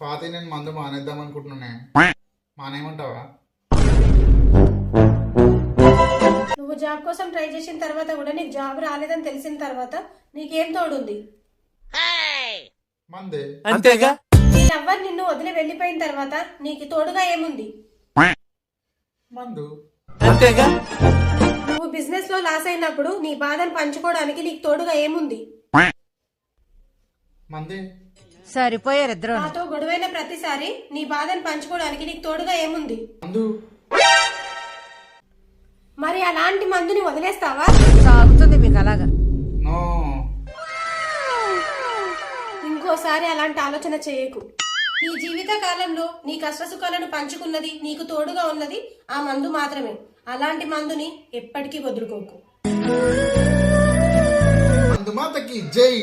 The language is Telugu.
స్వాతి నేను మందు మానేద్దాం అనుకుంటున్నానే. మానేయమంటావా? నువ్వు జాబ్ కోసం ట్రై చేసిన తర్వాత కూడా నీకు జాబ్ రాలేదని తెలిసిన తర్వాత నీకేం తోడుంది? మందే. అంతేగా? లవ్వర్ నిన్ను వదిలి వెళ్ళిపోయిన తర్వాత నీకు తోడుగా ఏముంది? మందు. అంతేగా? నువ్వు బిజినెస్లో లాస్ అయినప్పుడు నీ బాధను పంచుకోవడానికి నీకు తోడుగా ఏముంది? మందే. సరిపోయారు ఇద్దరు. నాతో గొడవైన ప్రతిసారి నీ బాధను పంచుకోవడానికి నీకు తోడుగా ఏముంది? మందు. మరి అలాంటి మందుని వదిలేస్తావా? సాగుతుంది మీకు అలాగా. నో. ఇంకోసారి అలాంటి ఆలోచన చేయకు. నీ జీవిత కాలంలో నీ కష్టసుఖాలను పంచుకున్నది నీకు తోడుగా ఉన్నది ఆ మందు మాత్రమే. అలాంటి మందుని ఎప్పటికీ వదులుకోకు. మందు మాతకి జై.